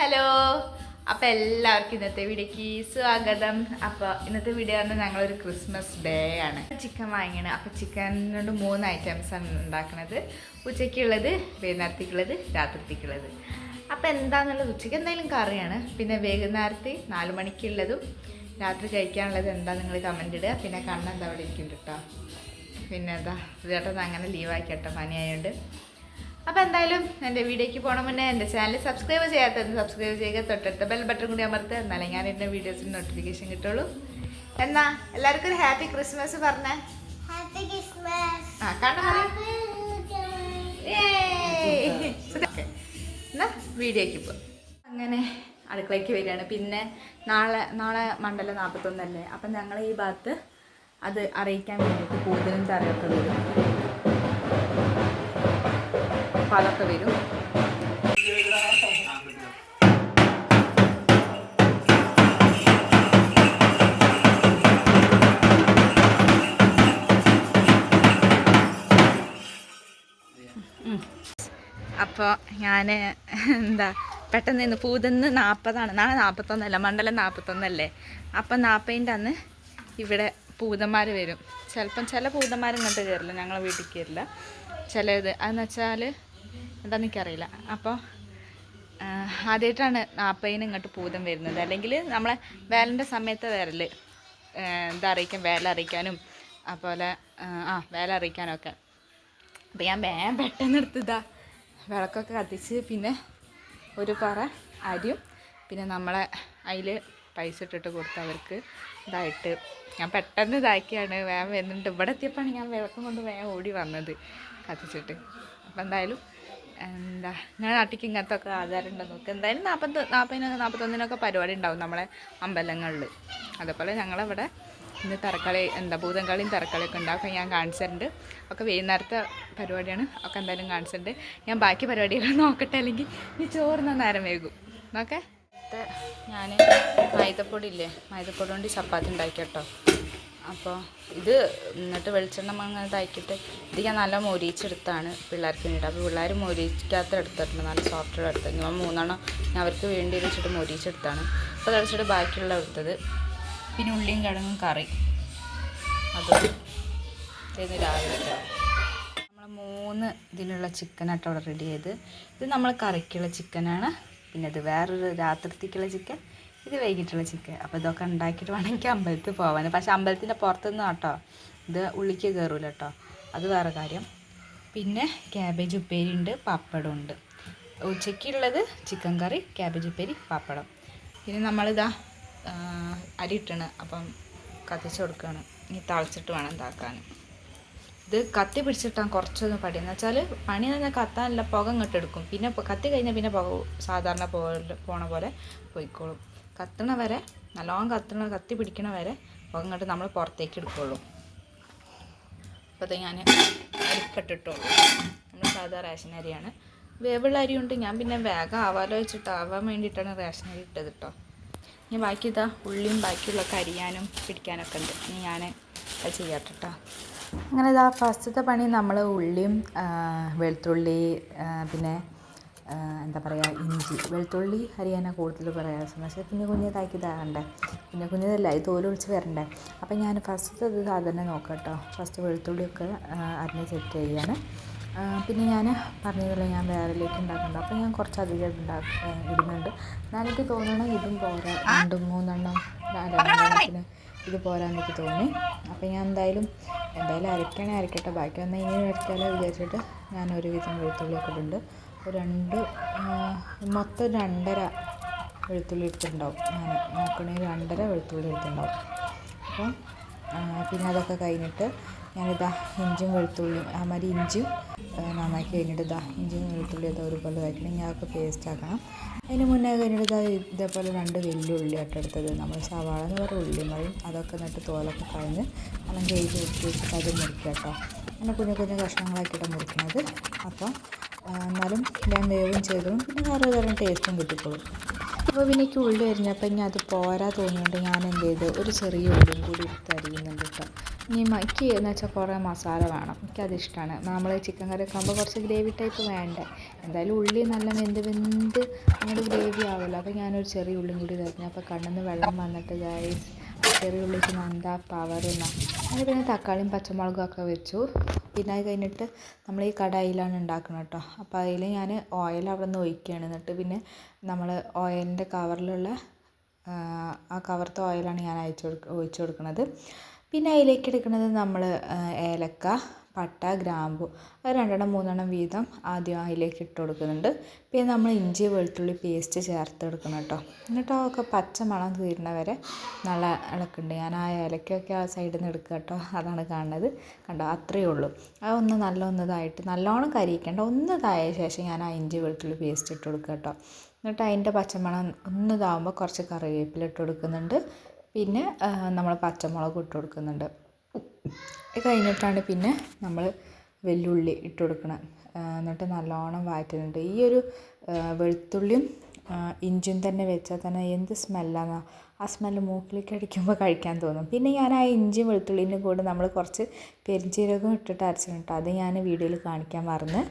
Hello. അപ്പോൾ എല്ലാവർക്കും ഇന്നത്തെ വീഡിയോക്ക് സ്വാഗതം. അപ്പോൾ ഇന്നത്തെ വീഡിയോ പറഞ്ഞാൽ ഞങ്ങളൊരു ക്രിസ്മസ് ഡേ ആണ്. ചിക്കൻ വാങ്ങിയാണ്. അപ്പോൾ ചിക്കനോട് മൂന്ന് ഐറ്റംസ് ആണ് ഉണ്ടാക്കുന്നത്. ഉച്ചയ്ക്കുള്ളത് വൈകുന്നേരത്തേക്കുള്ളത് രാത്രിക്കുള്ളത് അപ്പോൾ എന്താണെന്നുള്ളത് ഉച്ചയ്ക്ക് എന്തായാലും കറിയാണ്. പിന്നെ വൈകുന്നേരത്തെ നാല് മണിക്കുള്ളതും രാത്രി കഴിക്കാനുള്ളത് എന്താ നിങ്ങൾ കമന്റ് ഇടുക. പിന്നെ കണ്ണെന്താ അവിടെ ഇരിക്കുന്നുണ്ട് കേട്ടോ പിന്നെ എന്താ? ചേട്ടൻ അങ്ങനെ ലീവാക്കിട്ടോ പനിയായതുകൊണ്ട് അപ്പോൾ എന്തായാലും എന്റെ വീഡിയോയ്ക്ക് പോകണം മുന്നേ എന്റെ ചാനൽ സബ്സ്ക്രൈബ് ചെയ്യാത്തത് സബ്സ്ക്രൈബ് ചെയ്യുക. തൊട്ടടുത്ത ബെൽ ബട്ടൺ കൂടി അമർത്തുക. എന്നാലേ ഞാൻ എന്റെ വീഡിയോസിന് നോട്ടിഫിക്കേഷൻ കിട്ടുള്ളൂ. എന്നാ എല്ലാവർക്കും ഒരു ഹാപ്പി ക്രിസ്മസ് പറഞ്ഞേ. ഹാപ്പി ക്രിസ്മസ് ആ കണ്ടോ. എന്നാ വീഡിയോയ്ക്ക് പോകും അങ്ങനെ അടുക്കളയ്ക്ക് വരികയാണ്. പിന്നെ നാളെ നാളെ മണ്ഡലം നാൽപ്പത്തൊന്നല്ലേ അപ്പം ഞങ്ങൾ ഈ ഭാഗത്ത് അത് അറിയിക്കാൻ വേണ്ടിയിട്ട് കൂടുതലും തറയൊക്കെ വരും അതൊക്കെ വരും. അപ്പോൾ ഞാൻ എന്താ പെട്ടെന്ന് ഇന്ന് പൂതെന്ന് നാൽപ്പതാണ് നാളെ നാൽപ്പത്തൊന്നല്ല മണ്ഡലം നാൽപ്പത്തൊന്നല്ലേ അപ്പം നാൽപ്പതിന്റെ അന്ന് ഇവിടെ പൂതന്മാർ വരും. ചിലപ്പം ചില പൂതന്മാർ ഇങ്ങോട്ട് കയറില്ല ഞങ്ങളെ വീട്ടിൽ കയറില്ല ചിലത് അതെന്ന് വെച്ചാൽ എന്താണെന്ന് എനിക്കറിയില്ല അപ്പോൾ ആദ്യമായിട്ടാണ് നാൽപ്പതിന് ഇങ്ങോട്ട് പൂതം വരുന്നത്. അല്ലെങ്കിൽ നമ്മളെ വേലന്റെ സമയത്ത് വരൽ എന്താ അറിയിക്കാൻ വേല അറിയിക്കാനും അതുപോലെ ആ വേല അറിയിക്കാനൊക്കെ. അപ്പം ഞാൻ വേഗം പെട്ടെന്ന് എടുത്തതാ വിളക്കൊക്കെ കത്തിച്ച് പിന്നെ ഒരു പറ അരിയും പിന്നെ നമ്മളെ അതിൽ പൈസ ഇട്ടിട്ട് കൊടുത്ത് അവർക്ക് ഇതായിട്ട്. ഞാൻ പെട്ടെന്ന് ഇതാക്കിയാണ്. വേഗം വരുന്നുണ്ട്. ഇവിടെ എത്തിയപ്പോഴാണ് ഞാൻ വിളക്കം കൊണ്ട് വേഗം ഓടി വന്നത് കത്തിച്ചിട്ട്. അപ്പം എന്തായാലും എന്താ ഞാൻ നാട്ടിലേക്ക് ഇങ്ങനത്തെ ഒക്കെ ആധാരം ഉണ്ടോ നോക്ക്. എന്തായാലും നാൽപ്പത്തി നാൽപ്പതിനൊക്കെ നാൽപ്പത്തൊന്നിനൊക്കെ പരിപാടി ഉണ്ടാവും നമ്മളെ അമ്പലങ്ങളിൽ. അതേപോലെ ഞങ്ങളിവിടെ ഇന്ന് തറക്കളി എന്താ ഭൂതങ്കളിയും തറക്കളിയൊക്കെ ഉണ്ടാവും ഒക്കെ ഞാൻ കാണിച്ചിട്ടുണ്ട്. ഒക്കെ വൈകുന്നേരത്തെ പരിപാടിയാണ്. ഒക്കെ എന്തായാലും കാണിച്ചിട്ടുണ്ട്. ഞാൻ ബാക്കി പരിപാടികൾ നോക്കട്ടെ അല്ലെങ്കിൽ ഇനി ചോറുന്ന നേരം വൈകും. നോക്കേ. ഞാൻ മൈദപ്പൊടി ഇല്ലേ? മൈദപ്പൊടി കൊണ്ട് ചപ്പാത്തി ഉണ്ടാക്കി കേട്ടോ അപ്പോൾ ഇത് എന്നിട്ട് വെളിച്ചെണ്ണ അങ്ങനെ ഇതാക്കിയിട്ട് ഇത് ഞാൻ നല്ല മൊരിച്ചെടുത്താണ് പിള്ളേർക്ക് വേണ്ടിയിട്ട്. അപ്പോൾ പിള്ളേർ മൊരിക്കാത്ത എടുത്തിട്ടുണ്ട് നല്ല സോഫ്റ്റ് എടുത്തത് ഞാൻ മൂന്നെണ്ണം ഞാൻ അവർക്ക് വേണ്ടി വെച്ചിട്ട് മൊരിച്ചെടുത്താണ്. അപ്പോൾ കഴിച്ചിട്ട് ബാക്കിയുള്ള എടുത്തത്. പിന്നെ ഉള്ളിയും കിഴങ്ങും കറി. അത് രാവിലെ നമ്മൾ മൂന്ന് ഇതിലുള്ള ചിക്കനായിട്ട് അവിടെ റെഡി ചെയ്ത്. ഇത് നമ്മൾ കറിക്കുള്ള ചിക്കനാണ് പിന്നെ ഇത് വേറൊരു രാത്രിത്തേക്കുള്ള ചിക്കൻ ഇത് വൈകിട്ടുള്ള ചിക്കൻ. അപ്പോൾ ഇതൊക്കെ ഉണ്ടാക്കിയിട്ട് വേണമെങ്കിൽ അമ്പലത്തിൽ പോകാൻ പക്ഷേ അമ്പലത്തിന്റെ പുറത്തുനിന്ന് കേട്ടോ. ഇത് ഉള്ളിക്ക് കയറൂല കേട്ടോ. അത് വേറെ കാര്യം. പിന്നെ ക്യാബേജ് ഉപ്പേരി ഉണ്ട് പപ്പടം ഉണ്ട്. ഉച്ചയ്ക്കുള്ളത് ചിക്കൻ കറി ക്യാബേജ് ഉപ്പേരി പപ്പടം. പിന്നെ നമ്മളിതാ അരി ഇട്ടണ്. അപ്പം കത്തിച്ച് കൊടുക്കുകയാണ് ഇനി തളച്ചിട്ട് വേണം ഇതാക്കാൻ. ഇത് കത്തി പിടിച്ചിട്ടാണ് കുറച്ചൊന്നും പടി. എന്ന് വെച്ചാൽ പണി തന്നെ കത്താനല്ല പുക ഇങ്ങോട്ട് എടുക്കും. പിന്നെ കത്തി കഴിഞ്ഞാൽ പിന്നെ പുക സാധാരണ പോലെ പോണ പോലെ പോയിക്കോളും. കത്തണ വരെ നല്ലോണം കത്തണ കത്തി പിടിക്കണ വരെ പുക ഇങ്ങോട്ട് നമ്മൾ പുറത്തേക്ക് എടുക്കുള്ളൂ. അപ്പോൾ ഞാൻ അരിക്കട്ടിട്ടുള്ളൂ. നമ്മൾ സാധാ റേഷൻ അരിയാണ്. വേവുള്ള ഉണ്ട് ഞാൻ പിന്നെ വേഗം ആവാലോ വെച്ചിട്ട് ആവാൻ വേണ്ടിയിട്ടാണ് റേഷൻ അരി ഇട്ടത് കേട്ടോ ഇനി ബാക്കി ഇതാ ഉള്ളിയും ബാക്കിയുള്ളൊക്കെ അരിയാനും പിടിക്കാനൊക്കെ ഉണ്ട്. ഇനി ഞാൻ ചെയ്യാട്ടോ അങ്ങനെ ഇതാ ഫസ്റ്റത്തെ പണി നമ്മൾ ഉള്ളിയും വെളുത്തുള്ളി പിന്നെ എന്താ പറയുക ഇഞ്ചി. വെളുത്തുള്ളി അരിയാനാണ് കൂടുതൽ പ്രയാസം പക്ഷേ കുഞ്ഞു കുഞ്ഞതാക്കി ഇതാകണ്ടേ കുഞ്ഞു കുഞ്ഞതല്ല ഇത് തോൽ ഒളിച്ച് വരണ്ടേ. അപ്പം ഞാൻ ഫസ്റ്റ് ഇത് സാധനം നോക്കാം കേട്ടോ ഫസ്റ്റ് വെളുത്തുള്ളിയൊക്കെ അരിഞ്ഞ് സെറ്റ് ചെയ്യാണ് പിന്നെ ഞാൻ പറഞ്ഞതല്ല ഞാൻ വേറെലേക്ക് ഉണ്ടാക്കുന്നുണ്ട് അപ്പോൾ ഞാൻ കുറച്ചധികം ഉണ്ടാക്കി ഇടുന്നുണ്ട്. എന്നാലെനിക്ക് തോന്നണം ഇതും പോരാ. രണ്ടും മൂന്നെണ്ണം നാലെണ്ണത്തിന് ഇത് പോരാന്നൊക്കെ തോന്നി. അപ്പോൾ ഞാൻ എന്തായാലും എന്തായാലും അരക്കണേ അരക്കട്ടെ ബാക്കി വന്നാൽ ഇനി അരക്കാലോ വിചാരിച്ചിട്ട് ഞാൻ ഒരുവിധം വെളുത്തുള്ളിയൊക്കെ ഇടുന്നുണ്ട്. രണ്ട് മൊത്തം രണ്ടര വെളുത്തുള്ളി എടുത്തിട്ടുണ്ടാവും ഞാൻ നോക്കണമെങ്കിൽ രണ്ടര വെളുത്തുള്ളി എടുത്തിട്ടുണ്ടാവും അപ്പം പിന്നെ അതൊക്കെ കഴിഞ്ഞിട്ട് ഞാനിതാ ഇഞ്ചും വെളുത്തുള്ളിയും ആ മാതിരി ഇഞ്ചും നന്നാക്കി കഴിഞ്ഞിട്ട് ഇതാ ഇഞ്ചും വെളുത്തുള്ളിയും അത് ഒരുപോലെ ഞാൻ അതൊക്കെ പേസ്റ്റ് ആക്കണം. അതിന് മുന്നേ കഴിഞ്ഞിട്ട് ഇതാ ഇതേപോലെ രണ്ട് ഉള്ളി ആയിട്ട് എടുത്തത്. നമ്മൾ സവാള എന്ന് പറയുന്ന ഉള്ളിയും പറയും അതൊക്കെ എന്നിട്ട് തോലൊക്കെ കളഞ്ഞ് കഴുകി വെച്ച് വെച്ചിട്ട് അത് മുറിക്കുക കേട്ടോ. അങ്ങനെ കുഞ്ഞു കുഞ്ഞു കഷ്ണങ്ങളാക്കിയിട്ട് മുറിക്കുന്നത് അപ്പം ആ, എന്നാലും ഞാൻ വേവും ചെയ്തോളും പിന്നെ വേറെ തരം ടേസ്റ്റും കിട്ടിക്കോളും. അപ്പോൾ പിന്നെ എനിക്ക് ഉള്ളി അരിഞ്ഞപ്പോൾ ഇനി അത് പോരാ തോന്നിയിട്ട് ഞാൻ എന്ത് ചെയ്തു ഒരു ചെറിയ ഉള്ളിയും കൂടി എടുത്ത് അരിയുന്നുണ്ട് കേട്ടോ ഇനി മ- എന്ന് വെച്ചാൽ കുറേ മസാല വേണം. എനിക്കതിഷ്ടമാണ് നമ്മൾ ചിക്കൻ കറി ഒക്കെ കുറച്ച് ഗ്രേവി ടൈപ്പ് വേണ്ടേ? എന്തായാലും ഉള്ളി നല്ല വെന്ത് വെന്ത് അങ്ങോട്ട് ഗ്രേവി ആവുമല്ലോ. അപ്പോൾ ഞാനൊരു ചെറിയ ഉള്ളിയും കൂടി തരുന്നു അപ്പോൾ കണ്ണിൽ നിന്ന് വെള്ളം വന്നിട്ട് ഗൈസ് ചെറിയ ഉള്ളിക്ക് നന്ദ പവർ എന്നാൽ അങ്ങനെ പിന്നെ തക്കാളിയും പച്ചമുളകും ഒക്കെ വെച്ചു. പിന്നെ അത് കഴിഞ്ഞിട്ട് നമ്മൾ ഈ കടായിലാണ് ഉണ്ടാക്കുന്നത് കേട്ടോ. അപ്പോൾ അതിൽ ഞാൻ ഓയിൽ അവിടെ നിന്ന് ഒഴിക്കുകയാണ്. എന്നിട്ട് പിന്നെ നമ്മൾ ഓയിലിന്റെ കവറിലുള്ള ആ കവറത്തെ ഓയിലാണ് ഞാൻ അയച്ചു കൊടുക്ക ഒഴിച്ചു കൊടുക്കുന്നത് പിന്നെ അതിലേക്ക് എടുക്കുന്നത് നമ്മൾ ഏലക്ക പട്ട ഗ്രാമ്പു അത് രണ്ടെണ്ണം മൂന്നെണ്ണം വീതം ആദ്യം അതിലേക്ക് ഇട്ട് കൊടുക്കുന്നുണ്ട്. പിന്നെ നമ്മൾ ഇഞ്ചി വെളുത്തുള്ളി പേസ്റ്റ് ചേർത്ത് കൊടുക്കണം കേട്ടോ. എന്നിട്ട് അതൊക്കെ പച്ച മണം തീരുന്ന വരെ നല്ല ഇളക്കുണ്ട്. ഞാൻ ആ ഇലക്കൊക്കെ ആ സൈഡിൽ നിന്ന് എടുക്കുക കേട്ടോ. അതാണ് കാണുന്നത്. കണ്ടോ? അത്രയേ ഉള്ളൂ. അതൊന്ന് നല്ല ഒന്നതായിട്ട് നല്ലോണം കരിയിക്കേണ്ട. ഒന്നതായ ശേഷം ഞാൻ ആ ഇഞ്ചി വെളുത്തുള്ളി പേസ്റ്റ് ഇട്ട് കൊടുക്കുക കേട്ടോ. എന്നിട്ട് അതിന്റെ പച്ചമണം ഒന്ന് ഇതാകുമ്പോൾ കുറച്ച് കറിവേപ്പില ഇട്ട് കൊടുക്കുന്നുണ്ട്. പിന്നെ നമ്മൾ പച്ചമുളക് ഇട്ട് കൊടുക്കുന്നുണ്ട്. അത് കഴിഞ്ഞിട്ടാണ് പിന്നെ നമ്മൾ വെല്ലുള്ളി ഇട്ട് കൊടുക്കണം എന്നിട്ട് നല്ലോണം വഴറ്റുന്നുണ്ട്. ഈ ഒരു വെളുത്തുള്ളിയും ഇഞ്ചിയും തന്നെ വെച്ചാൽ തന്നെ എന്ത് സ്മെല്ലാന്ന്. ആ സ്മെല്ല് മൂക്കിലേക്ക് അടിക്കുമ്പോൾ കഴിക്കാൻ തോന്നും. പിന്നെ ഞാൻ ആ ഇഞ്ചിയും വെളുത്തുള്ളീന്റെ കൂടെ നമ്മൾ കുറച്ച് പെരിഞ്ജീരകം ഇട്ടിട്ട് അരച്ചിട്ടുണ്ട് അത് ഞാൻ വീഡിയോയിൽ കാണിക്കാൻ മറന്ന്.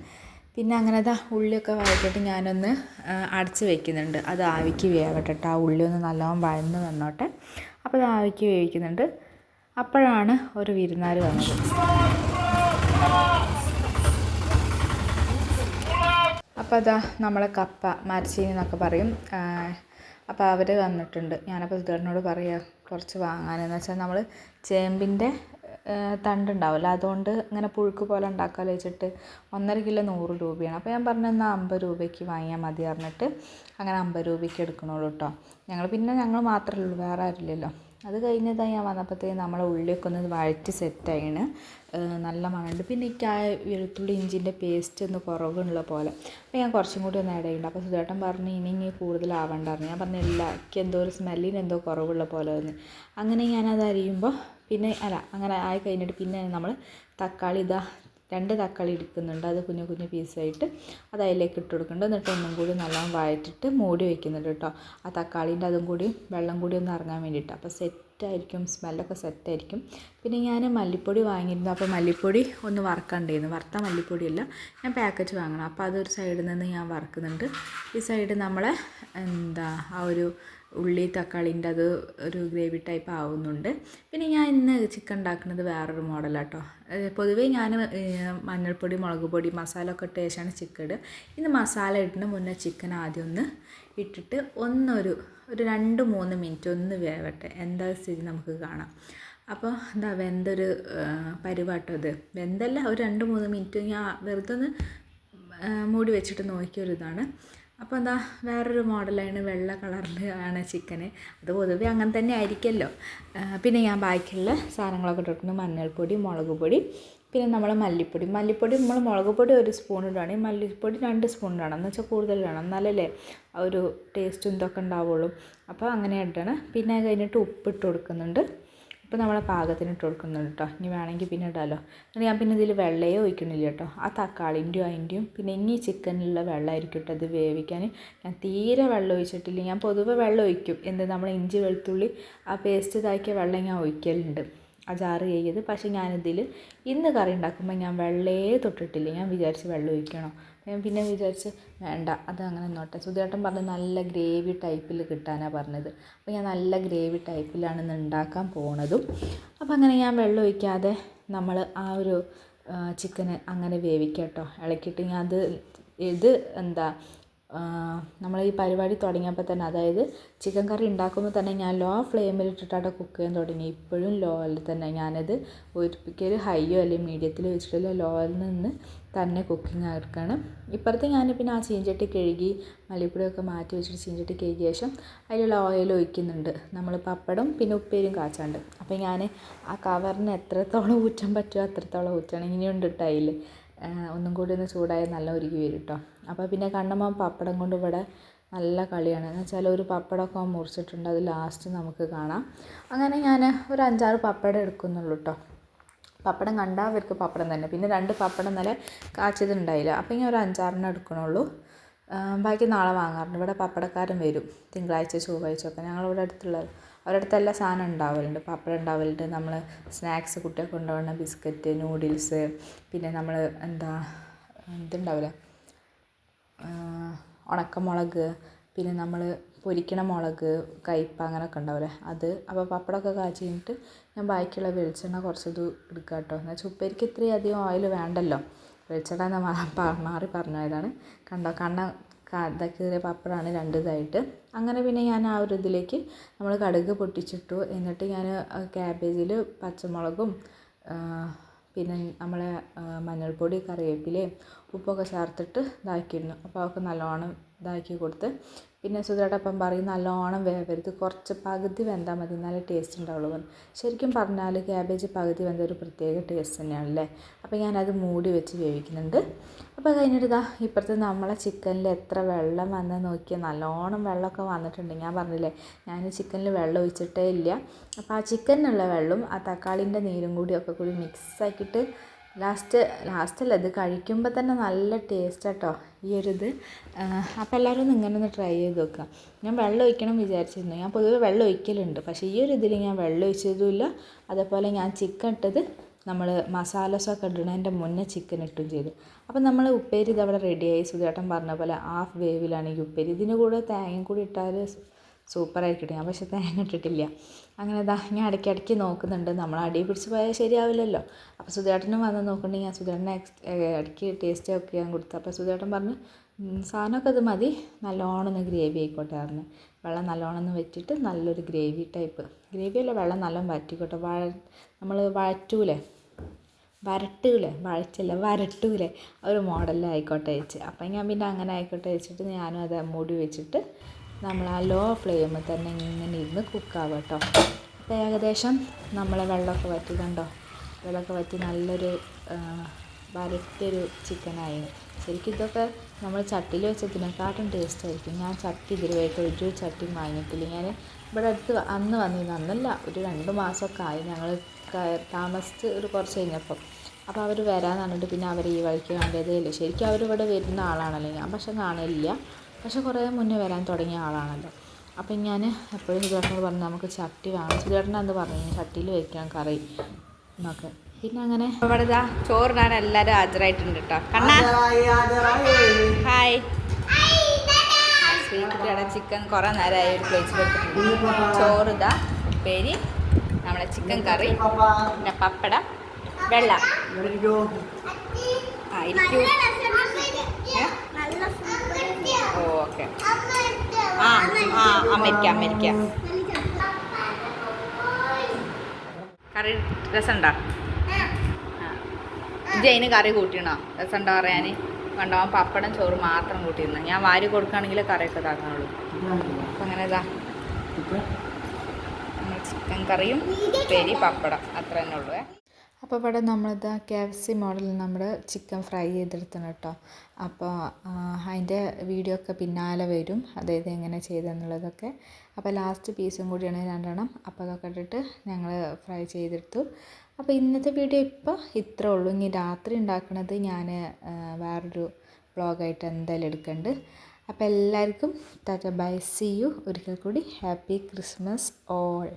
പിന്നെ അങ്ങനെ ദാ ഉള്ളിയൊക്കെ വഴറ്റിട്ട് ഞാനൊന്ന് അടച്ച് വെക്കുന്നുണ്ട്. അത് ആവിക്ക് വേവട്ടെ ആ ഉള്ളി ഒന്ന് നല്ലോണം വഴന്ന് വന്നോട്ടെ. അപ്പോൾ അത് ആവിക്ക് വേവിക്കുന്നുണ്ട്. അപ്പോഴാണ് ഒരു വിരുന്നാർ വന്നത്. അപ്പോൾ അതാ നമ്മളെ കപ്പ മരച്ചീനി എന്നൊക്കെ പറയും. അപ്പോൾ അവർ വന്നിട്ടുണ്ട്. ഞാനപ്പോൾ സുധേറിനോട് പറയുക കുറച്ച് വാങ്ങാനെന്ന് വെച്ചാൽ നമ്മൾ ചേമ്പിന്റെ തണ്ടുണ്ടാവില്ല അതുകൊണ്ട് ഇങ്ങനെ പുഴുക്ക് പോലെ ഉണ്ടാക്കാമല്ലോ വെച്ചിട്ട് ഒന്നര കിലോ നൂറ് രൂപയാണ്. അപ്പോൾ ഞാൻ പറഞ്ഞു എന്നാൽ അമ്പത് രൂപയ്ക്ക് വാങ്ങിയാൽ മതി പറഞ്ഞിട്ട് അങ്ങനെ അമ്പത് രൂപയ്ക്ക് എടുക്കണുള്ളൂ കേട്ടോ ഞങ്ങൾ പിന്നെ ഞങ്ങൾ മാത്രമേ ഉള്ളൂ വേറെ ആരില്ലല്ലോ അത് കഴിഞ്ഞതായി ഞാൻ വന്നപ്പോഴത്തേക്കും നമ്മളെ ഉള്ളിയൊക്കെ ഒന്ന് വഴറ്റി സെറ്റായിണ്. നല്ല മണമുണ്ട്. പിന്നെ എനിക്ക് ആ വെളുത്തുള്ളി ഇഞ്ചിന്റെ പേസ്റ്റ് ഒന്ന് കുറവുള്ള പോലെ. അപ്പോൾ ഞാൻ കുറച്ചും കൂടി ഒന്ന് ആഡ് ചെയ്യുന്നുണ്ട് അപ്പോൾ സുധേട്ടൻ പറഞ്ഞു ഇനി ഇനി കൂടുതലാവണ്ടായിരുന്നു ഞാൻ പറഞ്ഞു ഇല്ല എനിക്ക് എന്തോ ഒരു സ്മെല്ലിന് എന്തോ കുറവുള്ള പോലെ തോന്നി അങ്ങനെ ഞാനത് അരിയുമ്പോൾ പിന്നെ അല്ല അങ്ങനെ ആയി കഴിഞ്ഞിട്ട് പിന്നെ നമ്മൾ തക്കാളി ഇതാ രണ്ട് തക്കാളി എടുക്കുന്നുണ്ട്. അത് കുഞ്ഞു കുഞ്ഞു പീസായിട്ട് അത് അതിലേക്ക് ഇട്ട് കൊടുക്കുന്നുണ്ട്. എന്നിട്ട് ഒന്നും കൂടി നല്ലോണം വഴറ്റിട്ട് മൂടി വയ്ക്കുന്നുണ്ട് കേട്ടോ. ആ തക്കാളീന്റെ അതും കൂടി വെള്ളം കൂടി ഒന്ന് ഇറങ്ങാൻ വേണ്ടിയിട്ട്. അപ്പോൾ സെറ്റായിരിക്കും സ്മെല്ലൊക്കെ സെറ്റായിരിക്കും പിന്നെ ഞാൻ മല്ലിപ്പൊടി വാങ്ങിയിരുന്നു. അപ്പോൾ മല്ലിപ്പൊടി ഒന്ന് വറക്കണ്ടായിരുന്നു. വറുത്ത മല്ലിപ്പൊടിയല്ല ഞാൻ പാക്കറ്റ് വാങ്ങണം. അപ്പോൾ അതൊരു സൈഡിൽ നിന്ന് ഞാൻ വറക്കുന്നുണ്ട്. ഈ സൈഡ് നമ്മളെ എന്താ ആ ഒരു ഉള്ളി തക്കാളിന്റെ അത് ഒരു ഗ്രേവി ടൈപ്പ് ആവുന്നുണ്ട്. പിന്നെ ഞാൻ ഇന്ന് ചിക്കൻ ഉണ്ടാക്കുന്നത് വേറൊരു മോഡലാട്ടോ. പൊതുവേ ഞാൻ മഞ്ഞൾപ്പൊടി മുളക് പൊടി മസാല ഒക്കെ ഇട്ട് ശേഷമാണ് ചിക്കൻ ഇടുക. ഇന്ന് മസാല ഇടുന്ന മുന്നേ ചിക്കൻ ആദ്യം ഒന്ന് ഇട്ടിട്ട് ഒന്നൊരു ഒരു രണ്ട് മൂന്ന് മിനിറ്റ് ഒന്ന് വേവട്ടെ. എന്താ സ്ഥിതി നമുക്ക് കാണാം. അപ്പോൾ എന്താ വെന്തൊരു പരിവാട്ടോ ഇത്. വെന്തല്ല ഒരു രണ്ട് മൂന്ന് മിനിറ്റ് ഞാൻ വെറുതെ ഒന്ന് മൂടി വെച്ചിട്ട് നോക്കിയൊരു ഇതാണ് അപ്പോൾ എന്താ വേറൊരു മോഡലാണ് വെള്ള കളറിൽ ആണ് ചിക്കന്. അത് പൊതുവെ അങ്ങനെ തന്നെ ആയിരിക്കുമല്ലോ പിന്നെ ഞാൻ ബാക്കിയുള്ള സാധനങ്ങളൊക്കെ ഇട്ടിട്ടുണ്ട് മഞ്ഞൾപ്പൊടി മുളക് പൊടി പിന്നെ നമ്മൾ മല്ലിപ്പൊടി. മല്ലിപ്പൊടി നമ്മൾ മുളക് പൊടി ഒരു സ്പൂൺ ഇടുകയാണെങ്കിൽ മല്ലിപ്പൊടി രണ്ട് സ്പൂൺ ഇടണം. എന്ന് വെച്ചാൽ കൂടുതൽ ഇടണം എന്നാലല്ലേ ഒരു ടേസ്റ്റും ഇതൊക്കെ ഉണ്ടാവുള്ളൂ. അപ്പോൾ അങ്ങനെ ഇടണം. പിന്നെ കഴിഞ്ഞിട്ട് ഉപ്പിട്ട് കൊടുക്കുന്നുണ്ട്. ഇപ്പോൾ നമ്മളെ പാകത്തിന് ഇട്ട് കൊടുക്കുന്നുണ്ട് കേട്ടോ ഇനി വേണമെങ്കിൽ പിന്നെ ഇടാമല്ലോ എന്നിട്ട് ഞാൻ പിന്നെ ഇതിൽ വെള്ളയോ ഒഴിക്കണില്ല കേട്ടോ ആ തക്കാളിന്റെയും അതിന്റെയും പിന്നെ ഇനി ചിക്കനിലുള്ള വെള്ളമായിരിക്കും കേട്ടോ അത് വേവിക്കാൻ. ഞാൻ തീരെ വെള്ളം ഒഴിച്ചിട്ടില്ല. ഞാൻ പൊതുവെ വെള്ളം ഒഴിക്കും. എന്ത് നമ്മൾ ഇഞ്ചി വെളുത്തുള്ളി ആ പേസ്റ്റ് ഇതാക്കിയ വെള്ളം ഞാൻ ഒഴിക്കലുണ്ട്. ആ ജാറ് ചെയ്ത് പക്ഷേ ഞാനിതിൽ ഇന്ന് കറി ഉണ്ടാക്കുമ്പോൾ ഞാൻ വെള്ളേ തൊട്ടിട്ടില്ല. ഞാൻ വിചാരിച്ച് വെള്ളം ഒഴിക്കണം? ഞാൻ പിന്നെ വിചാരിച്ച് വേണ്ട അത് അങ്ങനെ നിന്നോട്ടെ. സുധേട്ടൻ പറഞ്ഞ് നല്ല ഗ്രേവി ടൈപ്പിൽ കിട്ടാനാണ് പറഞ്ഞത്. അപ്പോൾ ഞാൻ നല്ല ഗ്രേവി ടൈപ്പിലാണ് ഇന്ന് ഉണ്ടാക്കാൻ പോണതും. അപ്പോൾ അങ്ങനെ ഞാൻ വെള്ളം ഒഴിക്കാതെ നമ്മൾ ആ ഒരു ചിക്കന് അങ്ങനെ വേവിക്കുക കേട്ടോ ഇളക്കിയിട്ട് ഞാൻ അത് ഇത് എന്താ നമ്മൾ ഈ പരിപാടി തുടങ്ങിയപ്പോൾ തന്നെ അതായത് ചിക്കൻ കറി ഉണ്ടാക്കുമ്പോൾ തന്നെ ഞാൻ ലോ ഫ്ലെയിമിൽ ഇട്ടിട്ടാണ് കുക്ക് ചെയ്യാൻ തുടങ്ങി. ഇപ്പോഴും ലോയിൽ തന്നെ ഞാനത് ഒരു ഹൈയോ അല്ലെങ്കിൽ മീഡിയത്തിൽ വെച്ചിട്ടില്ല ലോയിൽ നിന്ന് തന്നെ കുക്കിംഗ് ആക്കണം ഇപ്പുറത്ത് ഞാൻ പിന്നെ ആ ചീഞ്ചട്ടി കഴുകി മല്ലിപ്പൊടിയൊക്കെ മാറ്റി വെച്ചിട്ട് ചീഞ്ചട്ടി കഴുകിയ ശേഷം അതിലുള്ള ഓയിൽ ഒഴിക്കുന്നുണ്ട്. നമ്മൾ പപ്പടം പിന്നെ ഉപ്പേരിയും കാച്ചാണ്ട്. അപ്പോൾ ഞാൻ ആ കവറിന് എത്രത്തോളം ഊറ്റാൻ പറ്റുമോ അത്രത്തോളം ഊറ്റണം. ഇനിയുണ്ട് ടൈൽ ഒന്നും കൂടി ഒന്ന് ചൂടായാൽ നല്ല ഒരുക്കി വരും കേട്ടോ അപ്പോൾ പിന്നെ കണ്ണമ്മ പപ്പടം കൊണ്ട് ഇവിടെ നല്ല കളിയാണ്. എന്ന് വെച്ചാൽ ഒരു പപ്പടമൊക്കെ മുറിച്ചിട്ടുണ്ട്. അത് ലാസ്റ്റ് നമുക്ക് കാണാം. അങ്ങനെ ഞാൻ ഒരു അഞ്ചാറ് പപ്പടം എടുക്കുന്നുള്ളൂ കേട്ടോ പപ്പടം കണ്ടാൽ അവർക്ക് പപ്പടം തന്നെ. പിന്നെ രണ്ട് പപ്പടം നല്ല കാച്ചിയതുണ്ടായില്ല അപ്പം ഇങ്ങനെ ഒരു അഞ്ചാറെണ്ണം എടുക്കണുള്ളൂ. ബാക്കി നാളെ വാങ്ങാറുണ്ട്. ഇവിടെ പപ്പടക്കാരൻ വരും. തിങ്കളാഴ്ച ചൊവ്വാഴ്ച ഒക്കെ ഞങ്ങളിവിടെ അടുത്തുള്ള അവരുടെ അടുത്ത് എല്ലാ സാധനം ഉണ്ടാവലുണ്ട്. പപ്പടം ഉണ്ടാവലുണ്ട്. നമ്മൾ സ്നാക്സ് കുട്ടികൾക്ക് കൊണ്ടുപോകുന്ന ബിസ്ക്കറ്റ് നൂഡിൽസ് പിന്നെ നമ്മൾ എന്താ ഇതുണ്ടാവില്ല? ഉണക്കമുളക് പിന്നെ നമ്മൾ പൊരിക്കണ മുളക് കയ്പ്പ അങ്ങനെയൊക്കെ ഉണ്ടാവില്ലേ അത് അപ്പോൾ പപ്പടമൊക്കെ കാച്ചി കഴിഞ്ഞിട്ട് ഞാൻ ബാക്കിയുള്ള വെളിച്ചെണ്ണ കുറച്ചത് എടുക്കുക കേട്ടോ. എന്നാൽ വെച്ചാൽ ഉപ്പേരിക്ക് ഇത്രയും അധികം ഓയിൽ വേണ്ടല്ലോ. വെളിച്ചെണ്ണ എന്ന് മാ- പറഞ്ഞു മാറി പറഞ്ഞതാണ് കണ്ടോ? കണ്ണ കയറിയ പപ്പടമാണ് രണ്ട് ഇതായിട്ട് അങ്ങനെ പിന്നെ ഞാൻ ആ ഒരു ഇതിലേക്ക് നമ്മൾ കടുക് പൊട്ടിച്ചിട്ടു. എന്നിട്ട് ഞാൻ ക്യാബേജിൽ പച്ചമുളകും പിന്നെ നമ്മളെ മഞ്ഞൾപ്പൊടി കറിവേപ്പിലയും ഉപ്പൊക്കെ ചേർത്തിട്ട് ഇതാക്കിയിരുന്നു. അപ്പോൾ അവൾക്ക് നല്ലോണം ഇതാക്കി കൊടുത്ത് പിന്നെ സുധേട്ടപ്പം പറയും നല്ലോണം വേവരുത്. കുറച്ച് പകുതി വെന്താൽ മതി. നല്ല ടേസ്റ്റ് ഉണ്ടാവുള്ളൂ പറഞ്ഞു ശരിക്കും പറഞ്ഞാൽ ക്യാബേജ് പകുതി വെന്ത ഒരു പ്രത്യേക ടേസ്റ്റ് തന്നെയാണല്ലേ? അപ്പോൾ ഞാനത് മൂടി വെച്ച് വേവിക്കുന്നുണ്ട്. അപ്പോൾ കഴിഞ്ഞിട്ട് ഇതാ ഇപ്പുറത്ത് നമ്മളെ ചിക്കനിൽ എത്ര വെള്ളം വന്ന് നോക്കിയാൽ നല്ലോണം വെള്ളമൊക്കെ വന്നിട്ടുണ്ട്. ഞാൻ പറഞ്ഞില്ലേ ഞാൻ ചിക്കനിൽ വെള്ളം ഒഴിച്ചിട്ടേ ഇല്ല. അപ്പോൾ ആ ചിക്കനിലുള്ള വെള്ളവും ആ തക്കാളിന്റെ നീരും കൂടി ഒക്കെ കൂടി മിക്സ് ആക്കിയിട്ട് ലാസ്റ്റ് ലാസ്റ്റല്ല ഇത് കഴിക്കുമ്പോൾ തന്നെ നല്ല ടേസ്റ്റ് കേട്ടോ ഈ ഒരു ഇത്. അപ്പോൾ എല്ലാവരും ഒന്ന് ഇങ്ങനെ ഒന്ന് ട്രൈ ചെയ്ത് നോക്കുക ഞാൻ വെള്ളം ഒഴിക്കണം വിചാരിച്ചിരുന്നു. ഞാൻ പൊതുവെ വെള്ളം ഒഴിക്കലുണ്ട്. പക്ഷേ ഈ ഒരു ഇതിൽ ഞാൻ വെള്ളം ഒഴിച്ചതുമില്ല. അതേപോലെ ഞാൻ ചിക്കൻ ഇട്ടത് നമ്മൾ മസാലസൊക്കെ ഇടുന്നതിന്റെ മുന്നേ ചിക്കൻ ഇട്ടും ചെയ്തു. അപ്പോൾ നമ്മൾ ഉപ്പേരി ഇതവിടെ റെഡിയായി സുധേട്ടൻ പറഞ്ഞ പോലെ ഹാഫ് വേവിലാണ് ഈ ഉപ്പേരി. ഇതിന് കൂടെ തേങ്ങയും കൂടി ഇട്ടാൽ സൂപ്പറായി കിട്ടും ഞാൻ പക്ഷേ തേങ്ങ ഇട്ടിട്ടില്ല. അങ്ങനെ ഇതാ ഞാൻ ഇടയ്ക്ക് ഇടയ്ക്ക് നോക്കുന്നുണ്ട്. നമ്മൾ അടി പിടിച്ച് പോയാൽ ശരിയാവില്ലല്ലോ. അപ്പോൾ സുധേട്ടനും വന്ന് നോക്കുന്നുണ്ടെങ്കിൽ ഞാൻ സുധേട്ടനെ ഇടയ്ക്ക് ടേസ്റ്റ് ഒക്കെ ഞാൻ കൊടുത്തു. അപ്പോൾ സുധേട്ടൻ പറഞ്ഞു "ഉം, സാധനമൊക്കെ അത് മതി. നല്ലോണം ഒന്ന് ഗ്രേവി ആയിക്കോട്ടെ പറഞ്ഞു. വെള്ളം നല്ലോണം ഒന്ന് വെച്ചിട്ട് നല്ലൊരു ഗ്രേവി ടൈപ്പ്. ഗ്രേവി അല്ല വെള്ളം നല്ലോണം വറ്റിക്കോട്ടെ. വഴ നമ്മൾ വഴറ്റൂലേ? വരട്ടൂലേ? വഴച്ചല്ല വരട്ടൂലേ? ഒരു ഒരു മോഡലിലായിക്കോട്ടെ വെച്ച്. അപ്പം ഞാൻ പിന്നെ അങ്ങനെ ആയിക്കോട്ടെ വെച്ചിട്ട് ഞാനും അത് മൂടി വെച്ചിട്ട് നമ്മൾ ആ ലോ ഫ്ലെയിമിൽ തന്നെ ഇങ്ങനെ ഇരുന്ന് കുക്കാവും കേട്ടോ. അപ്പോൾ ഏകദേശം നമ്മളെ വെള്ളമൊക്കെ വറ്റി കണ്ടോ? വെള്ളമൊക്കെ വറ്റി നല്ലൊരു വരട്ടൊരു ചിക്കനായി ശരിക്കും ഇതൊക്കെ നമ്മൾ ചട്ടിയിൽ വെച്ചതിനെക്കാട്ടും ടേസ്റ്റ് ആയിരിക്കും. ഞാൻ ചട്ടി ഇതുവരെയായിട്ട് ഒരു ചട്ടി വാങ്ങിയിട്ടില്ല. ഞാൻ ഇവിടെ അടുത്ത് അന്ന് വന്നിരുന്നു. അന്നല്ല ഒരു രണ്ട് മാസമൊക്കെ ആയി ഞങ്ങൾ താമസിച്ച് ഒരു കുറച്ച് കഴിഞ്ഞപ്പം. അപ്പോൾ അവർ വരാൻ പറഞ്ഞിട്ട് പിന്നെ അവർ ഈ വഴിക്ക് കണ്ടതേ ഇല്ല. ശരിക്കും അവരിവിടെ വരുന്ന ആളാണല്ലോ ഞാൻ. പക്ഷെ കാണില്ല പക്ഷെ കുറേ മുന്നേ വരാൻ തുടങ്ങിയ ആളാണല്ലോ. അപ്പം ഞാൻ എപ്പോഴും സുധേട്ടനോട് പറഞ്ഞു നമുക്ക് ചട്ടി വേണം സുധേട്ടൻ അന്ന് പറഞ്ഞു? ചട്ടിയിൽ വെക്കണം കറി. എന്നൊക്കെ. പിന്നെ അങ്ങനെ ഇവിടെ ഇതാ ചോറിനാണ് എല്ലാവരും ഹാജരായിട്ടുണ്ട് കേട്ടോ കണ്ണാ. ഹായ്. സ്വീറ്റിയുടെ ചിക്കൻ കുറേ നേരമായി ഒരു പ്ലേസ് കൊടുത്തിട്ടുണ്ട് ചോറ് ഇതാ ഉപ്പേരി നമ്മളെ ചിക്കൻ കറി പിന്നെ പപ്പടം വെള്ളം. ആ ഇരിക്കൂ. ഓക്കെ. ആ ആ അമേരിക്ക അമേരിക്ക കറി രസമുണ്ടോ? ജയിന് കറി കൂട്ടിയണോ? രസമുണ്ടോ പറയാൻ കണ്ടോ പപ്പടം ചോറ് മാത്രം കൂട്ടിയിരുന്നു. ഞാൻ വാരി കൊടുക്കുകയാണെങ്കിൽ കറിയൊക്കെ ഇതാക്കാനുള്ളൂ അപ്പം അങ്ങനെ ഇതാ. ചിക്കൻ കറിയും പേരി പപ്പടം. അത്ര തന്നെ ഉള്ളൂ അപ്പോൾ ഇവിടെ നമ്മളിത് കെ എഫ് സി മോഡലിൽ നമ്മൾ ചിക്കൻ ഫ്രൈ ചെയ്തെടുത്തണം കേട്ടോ അപ്പോൾ അതിന്റെ വീഡിയോ ഒക്കെ പിന്നാലെ വരും. അതായത് എങ്ങനെ ചെയ്തെന്നുള്ളതൊക്കെ. അപ്പോൾ ലാസ്റ്റ് പീസും കൂടിയാണ് രണ്ടെണ്ണം. അപ്പോൾ അതൊക്കെ ഇട്ടിട്ട് ഞങ്ങൾ ഫ്രൈ ചെയ്തെടുത്തു. അപ്പോൾ ഇന്നത്തെ വീഡിയോ ഇപ്പോൾ ഇത്രേ ഉള്ളൂ. ഇനി രാത്രി ഉണ്ടാക്കുന്നത് ഞാൻ വേറൊരു വ്ളോഗായിട്ട് എന്തായാലും എടുക്കുന്നുണ്ട് അപ്പോൾ എല്ലാവർക്കും ടാറ്റ ബൈ സി യു. ഒരിക്കൽ കൂടി ഹാപ്പി ക്രിസ്മസ് ഓൾ.